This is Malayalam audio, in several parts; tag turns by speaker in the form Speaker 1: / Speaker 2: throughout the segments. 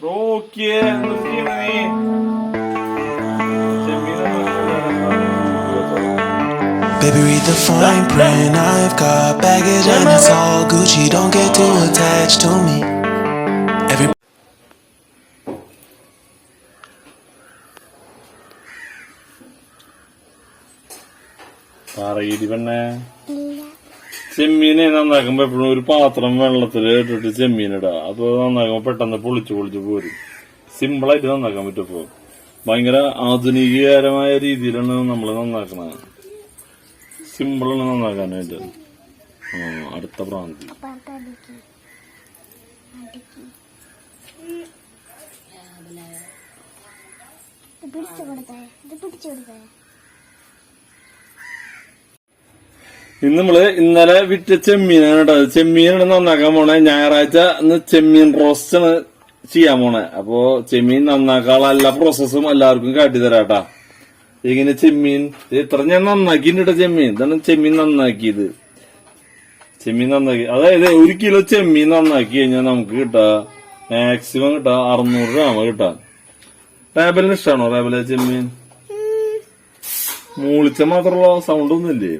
Speaker 1: റോക്കിയെ എന്താ ചെയ്യണേ ചെമ്മീൻ
Speaker 2: Baby, read the fine print. I've got baggage and it's all Gucci. Don't get too attached to me. Every
Speaker 1: പറയിടി പെണ്ണേ ചെമ്മീനെ നന്നാക്കുമ്പോ എപ്പോഴും ഒരു പാത്രം വെള്ളത്തിൽ ഇട്ടിട്ട് ചെമ്മീൻ അപ്പൊ നന്നാക്കുമ്പോ പെട്ടെന്ന് പൊളിച്ചു പൊളിച്ചു പോരും. സിമ്പിളായിട്ട് നന്നാക്കാൻ പറ്റും ഭയങ്കര ആധുനികകരമായ രീതിയിലാണ് നമ്മൾ നന്നാക്കണത് സിമ്പിളാണ് നന്നാക്കാനായിട്ട്. അടുത്ത പ്രാന്തി.
Speaker 3: പിടിച്ചു കൊടുത്തേ. ഇത് പിടിച്ചു കൊടുത്തേ.
Speaker 1: ഇന്ന് നമ്മൾ ഇന്നലെ വിറ്റ ചെമ്മീനാണ് കേട്ടോ. ചെമ്മീനാണ് നന്നാക്കാൻ പോണേ. ഞായറാഴ്ച ഇന്ന് ചെമ്മീൻ റോസ്റ്റാണ് ചെയ്യാൻ പോണേ. അപ്പോ ചെമ്മീൻ നന്നാക്കാനുള്ള എല്ലാ പ്രോസസ്സും എല്ലാവർക്കും കാട്ടിത്തരാട്ടാ ഇങ്ങനെ ചെമ്മീൻ? ഇത് ഇത്ര ഞാൻ നന്നാക്കിയിട്ടുണ്ട് ചെമ്മീൻ. ഇതാണ് ചെമ്മീൻ നന്നാക്കിയത്. ചെമ്മീൻ നന്നാക്കി. അതായത് ഒരു കിലോ ചെമ്മീൻ നന്നാക്കി കഴിഞ്ഞാൽ നമുക്ക് കിട്ടാ മാക്സിമം കിട്ടാ അറുന്നൂറ് ഗ്രാമ കിട്ടാ. റേബലിന് ഇഷ്ടമാണോ റേബലെ ചെമ്മീൻ? മൂളിച്ച മാത്രമുള്ള സൗണ്ട് ഒന്നുമില്ലേ?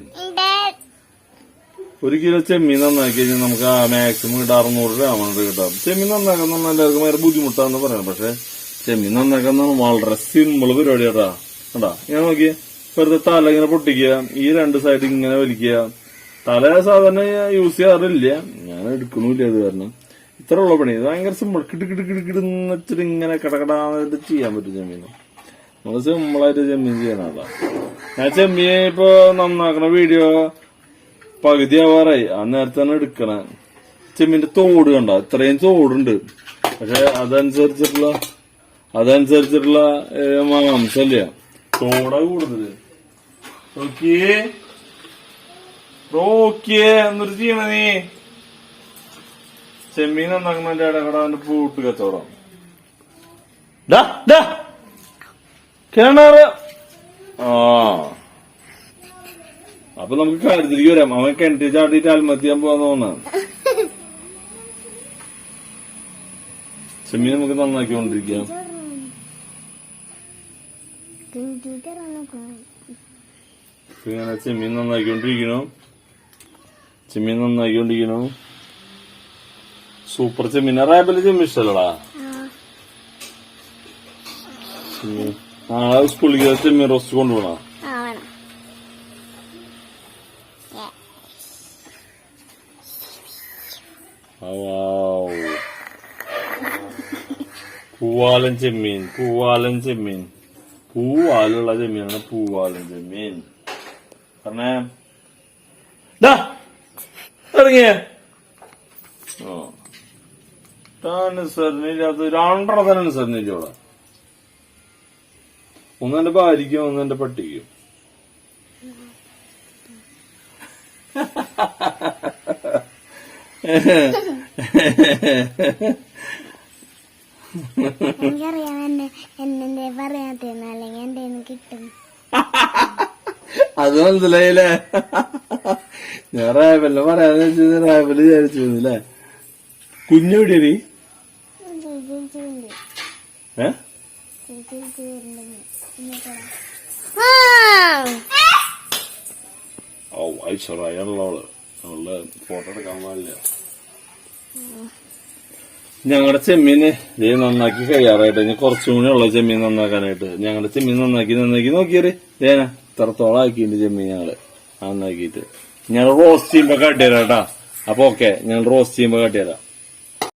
Speaker 1: ഒരു കിലോ ചെമ്മീൻ നന്നാക്കി കഴിഞ്ഞാൽ നമുക്ക് ആ മാക്സിമം കിട്ടാം അറുന്നൂറ് ഗ്രാമാണ് കിട്ടാം ചെമ്മീൻ നന്നാക്കാൻ പറഞ്ഞാൽ എല്ലാവർക്കും ഭയങ്കര ബുദ്ധിമുട്ടാന്ന് പറയാം. പക്ഷെ ചെമ്മീൻ നന്നാക്കാൻ വളരെ സിമ്പിൾ പരിപാടി കേട്ടാ. കണ്ടാ? ഞാൻ നോക്കിയേ. വെറുതെ തല ഇങ്ങനെ പൊട്ടിക്കുക ഈ രണ്ട് സൈഡ് ഇങ്ങനെ വലിക്കുക. തല സാധാരണ യൂസ് ചെയ്യാറില്ല. ഞാൻ എടുക്കണില്ല അത് കാരണം. ഇത്ര ഉള്ള പണി. ഭയങ്കര സിമ്പിൾ കിട്ട് കിട്ട് കിട്ട് കിട്ടുന്ന വെച്ചിട്ട് ഇങ്ങനെ കടകടാന്നിട്ട് ചെയ്യാൻ പറ്റും ചെമ്മീൻ നമ്മൾ സിമ്പിളായിട്ട് ചെമ്മീൻ ചെയ്യണ ഞാൻ ചെമ്മീൻ ഇപ്പൊ നന്നാക്കണ വീഡിയോ പകുതി ആവാറായി. ആ നേരത്താണ് എടുക്കണേ. ചെമ്മിന്റെ തോട് കണ്ട? ഇത്രയും തോടുണ്ട്. പക്ഷെ അതനുസരിച്ചിട്ടുള്ള അതനുസരിച്ചിട്ടുള്ള മാംസല്ല? തോടാ കൂടുതൽ. നോക്കിയേ. നോക്കിയേ. എന്നൊരു ചെയ്യണ നീ? ചെമ്മീൻ നന്നാക്കണന്റെ ഇടകട അവന്റെ പൂട്ട് കച്ചവടം. കിണറ് ആ. അപ്പൊ നമുക്ക് കാര്യത്തിലേക്ക് വരാം. അവൻ കിണറ്റി ചാടിയിട്ട് ആത്മഹത്യ ചെയ്യാൻ പോവാന്ന് തോന്നാണ് ചെമ്മീൻ നമുക്ക് നന്നാക്കിക്കൊണ്ടിരിക്കാം. ഇങ്ങനെ ചെമ്മീൻ നന്നാക്കിക്കൊണ്ടിരിക്കണു ചെമ്മീൻ നന്നാക്കിക്കൊണ്ടിരിക്കണു സൂപ്പർ ചെമ്മീൻ. റാബിൽ ചെമ്മീൻ ഇഷ്ടല്ലടാ. ആ. നാളെ സ്കൂളിലേക്ക് ചെമ്മീൻ റോസ്റ്റ് കൊണ്ടുപോകണം പൂവാലൻ ചെമ്മീൻ പൂവാലൻ ചെമ്മീൻ. പൂവാലുള്ള ചെമ്മീനാണ് പൂവാലൻ ചെമ്മീൻ. പറഞ്ഞേ? ഇറങ്ങിയ. ഓ. അനുസരണയില്ലാത്ത രണ്ടര തന്നെ അനുസരണയില്ല ഇവിടെ ഒന്ന് എന്റെ ഭാര്യയ്ക്കും ഒന്ന് പട്ടിക്കും.
Speaker 3: എനിക്കറിയാം എന്നെ എന്നെ പറയാത്തന്ന് അല്ലെങ്കിൽ എന്റെ കയ്യിന്ന് കിട്ടും.
Speaker 1: അത് മനസ്സിലായില്ലേ? ഞാൻ റാബലിനെ പറയാന്ന് വെച്ചത് റാബൽ വിചാരിച്ചു അല്ലേ ഏ?
Speaker 3: ചേച്ചി വരുന്നുണ്ടെന്ന്
Speaker 1: ഓ അവളുടെ ഫോട്ടോ എടുക്കാൻ പാടില്ല. ഞങ്ങളുടെ ചെമ്മീന് ദേ നന്നാക്കി കഴിയാറായിട്ട്. ഇനി കുറച്ചും കൂടി ഉള്ള ചെമ്മീൻ നന്നാക്കാനായിട്ട്. ഞങ്ങളുടെ ചെമ്മീൻ നന്നാക്കി നന്നാക്കി. നോക്കിയത് ദേന ഇത്രത്തോളം ആക്കിയിട്ടുണ്ട് ചെമ്മീൻ ഞങ്ങൾ. നന്നാക്കിയിട്ട്. ഞങ്ങൾ റോസ്റ്റ് ചെയ്യുമ്പോ കാട്ടിയരാട്ടാ കേട്ടാ. അപ്പൊ ഓക്കെ ഞങ്ങൾ റോസ്റ്റ് ചെയ്യുമ്പോ കാട്ടിത്തരാം